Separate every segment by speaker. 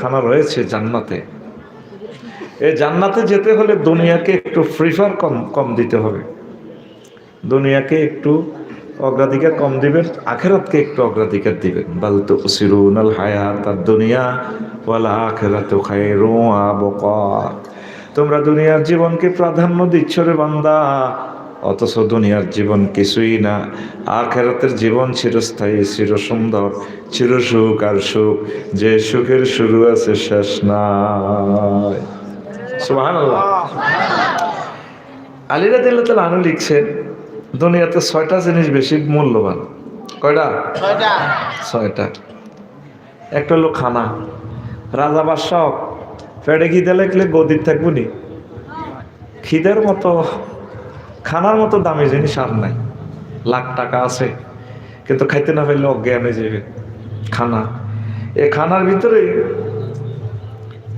Speaker 1: খানা রয়েছে জান্নাতে। এই জান্নাতে যেতে হলে দুনিয়াকে একটু প্রিফার কম কম দিতে হবে। দুনিয়াকে একটু অগ্রাধিকার কম দিবেন, আখেরাতকে একটু অগ্রাধিকার দিবেন। বাল তো সিরুনাল হায়াত আর দুনিয়া ওয়ালা আখেরাত খায়রু তোমরা দুনিয়ার জীবনকে প্রাধান্য দিচ্ছ রে বান্দা। অথচ দুনিয়ার জীবন কিছুই না। আখেরাতের জীবন চিরস্থায়ী চির সুন্দর চির সুখ আর সুখ। যে সুখের শুরু আছে শেষ নাই। আলিরা আনু লিখছেন দুনিয়াতে ছয়টা জিনিস বেশি মূল্যবান। কয়টা? ছয়টা। একটা হলো খানা। রাজা বাদশাহ পেটে খিদে লাগলে গদির থাকব নি। খিদের মতো খানার মতো দামি জিনিস আর নাই। লাখ টাকা আছে, কিন্তু খাইতে না পারলে অজ্ঞান যাবে খানা। এই খানার ভিতরে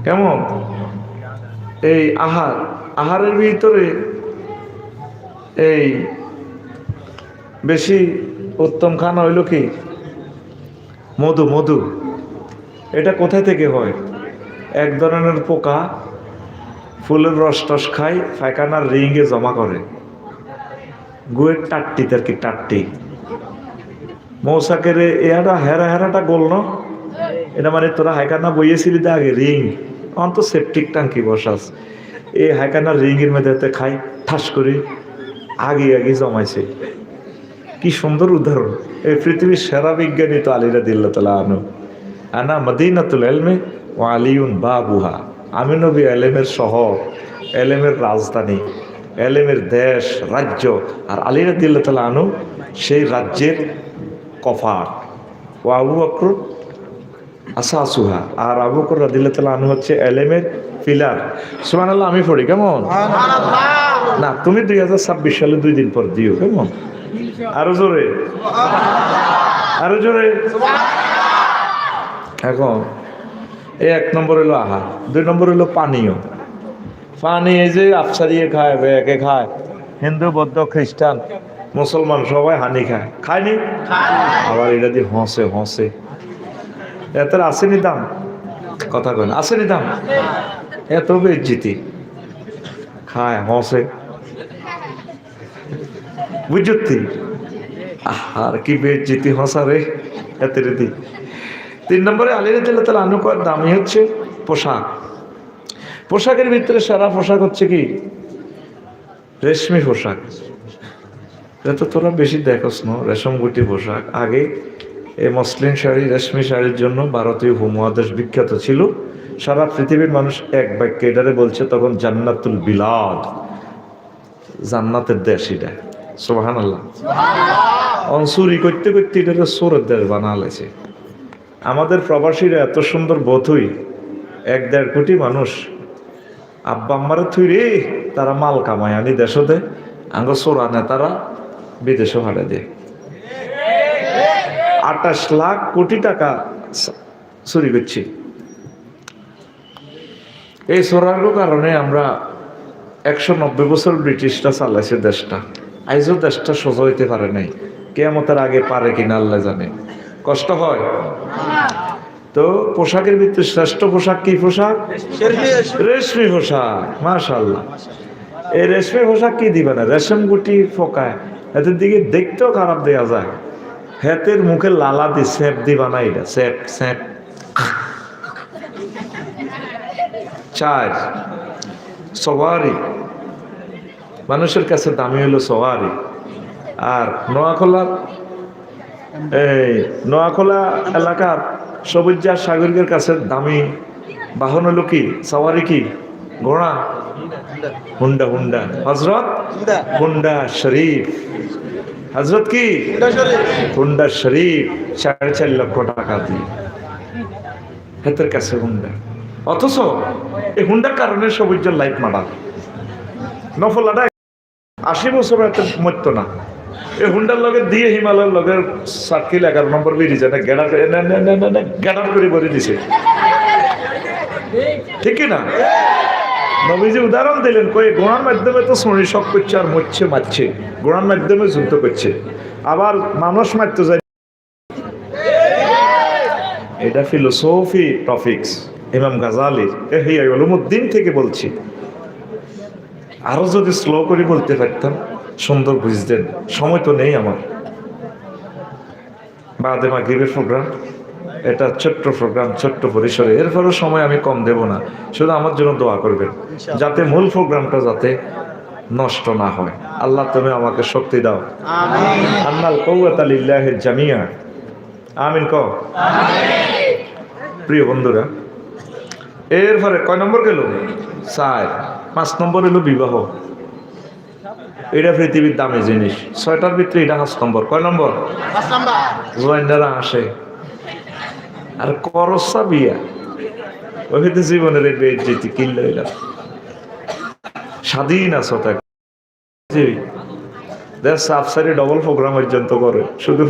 Speaker 1: কেমন? এই আহার। আহারের ভিতরে এই বেশি উত্তম খানা হইল কি? মধু মধু। এটা কোথায় থেকে হয়? এক ধরনের পোকা ফুলের রস টস খায়, পায়খানার রিঙ্গে জমা করে। গুয়ের টাট্টি তার কি টাট্টি। মৌসাকের এরা হেরা হেরাটা গোল ন? এটা মানে তোরা হাইকানা বইয়েছিলি তো আগে, রিং। অন্ত সেপটিক টাঙ্কি বসাস। এই হাইকানার রিংয়ের মধ্যে খাই ঠাস করে আগে আগে জমাইছে। কি সুন্দর উদাহরণ। এই পৃথিবীর সেরা বিজ্ঞানী তো আলিরা দিল্লা তালা আনু আনা মদিনাতুল এলমে ও আলিউন বাবুহা। আমি নবী এলেমের শহর এলেমের রাজধানী। এলেমের দেশ রাজ্য আর আলিরা দিল্লা তালা আনু সেই রাজ্যের কফার। ও আবু বক্র আসাসুহা আর আবু বকর রাদিল্লাহ তালা আনু হচ্ছে এলেমের পিলার সুমান আল্লাহ আমি পড়ি কেমন? না তুমি দুই হাজার ছাব্বিশ সালে দুই দিন পর দিও কেমন? আরও জোরে। আরও জোরে। এখন এই এক নম্বর হলো আহার দুই নম্বর হলো পানীয়। পানি এই যে আফসারিয়ে খায়, বেয়াকে খায়। হিন্দু, বৌদ্ধ, খ্রিস্টান, মুসলমান সবাই হানি খায়। খায়নি? আবার এটা দিয়ে হসে হসে। এত আসেনি দাম। কথা কেন আসেনি দাম। এত বেজ্জিতি। খায়, হসে। বুঝতি? আর কি বেজ্জিতি, হসা রে। এত রীতি তিন নম্বরে আলী রাদিল্লাহ তালা আনুকর দামি হচ্ছে পোশাক। পোশাকের ভিতরে সারা পোশাক হচ্ছে কি? রেশমি পোশাক। এটা তো তোরা বেশি দেখোস না রেশম গুটি পোশাক। আগে এই মসলিন শাড়ি রেশমি শাড়ির জন্য ভারতীয় ভূমহাদেশ বিখ্যাত ছিল। সারা পৃথিবীর মানুষ এক বাক্যে এটারে বলছে তখন জান্নাতুল বিলাদ। জান্নাতের দেশ এটা। সোহান আল্লাহ অনসুরি করতে করতে এটারে সোরের দেশ বানালেছে। আমাদের প্রবাসীরা এত সুন্দর বোধই এক দেড় কোটি মানুষ আব্বা আম্মারা থুই রে তারা মাল কামায় আনি দেশও দেয় আঙ্গ সোরা নেতারা বিদেশে ভাড়া দেয়। আটাশ লাখ কোটি টাকা চুরি করছি। এই সোরার কারণে আমরা একশো নব্বই বছর ব্রিটিশরা চালাইছে দেশটা। আইজও দেশটা সোজা হইতে পারে নাই। কেয়ামতের আগে পারে কিনা আল্লাহ জানে। কষ্ট হয়? তো পোশাকের ভিতরে শ্রেষ্ঠ পোশাক কি পোশাক? রেশমি পোশাক মাশাল্লাহ এই রেশমি পোশাক কি দিবে না? রেশম গুটি ফোকায়। এদের দিকে দেখতেও খারাপ দেওয়া যায়। হেতের মুখে লালা দি স্যাপ দিবা না এটা। স্যাপ স্যাপ চার। সওয়ারি। মানুষের কাছে দামি হলো সওয়ারি। আর নোয়াখোলা? এই নোয়াখোলা এলাকার সবুজা সাগরিকের কাছে দামি বাহন হলো কি? সওয়ারি কি? ঘোড়া? হুন্ডা হুন্ডা। হজরত? হুন্ডা। শরীফ। হজরত কি? হুন্ডা শরীফ। সাড়ে চার লক্ষ টাকা দিয়ে। হেতের কাছে হুন্ডা। অথচ এই হুন্ডার কারণে সবুজ লাইফ মারা নফল নফলাটা আশি বছর এত মরতো না। এই হুন্ডার লগে দিয়ে হিমালয়ের লগে সার্কিল এগারো নম্বর বেরিয়ে যায় না গেডার গেডার করে ভরে দিছে। ঠিক না? নবীজি উদাহরণ দিলেন, কই, গোড়ার মাধ্যমে তো শরীর শখ করছে আর মরছে, মারছে। গোড়ার মাধ্যমে যুদ্ধ করছে। আবার মানুষ মারতে যায়। এটা ফিলোসফি টপিক্স ইমাম গাজালির এহিয়া উলুমুদ্দিন থেকে বলছি। আরও যদি স্লো করে বলতে পারতাম। সুন্দর বুঝতেন সময় তো নেই আমার। বাদে মাগরিবের প্রোগ্রাম এটা ছোট্ট প্রোগ্রাম ছোট্ট পরিসরে। এরপরও সময় আমি কম দেব না শুধু আমার জন্য দোয়া করবেন যাতে মূল প্রোগ্রামটা যাতে নষ্ট না হয়। আল্লাহ তুমি আমাকে শক্তি দাও। আন্নাল কৌয়াত আলিল্লাহ জামিয়া। আমিন ক প্রিয় বন্ধুরা এরপরে কয় নম্বর গেল? চার। পাঁচ নম্বর এলো বিবাহ। এটা পৃথিবীর দামি জিনিস। ছয়টার ভিতরে এটা পাঁচ নম্বর। কয় নম্বর? জয়েন্ডারা আসে। আর করসা বিয়া। ওই জীবনের এই বেড যেতে কিনলে এটা স্বাধীন আছো তাকে দেশ সাফসারি ডবল প্রোগ্রাম পর্যন্ত করে। শুধু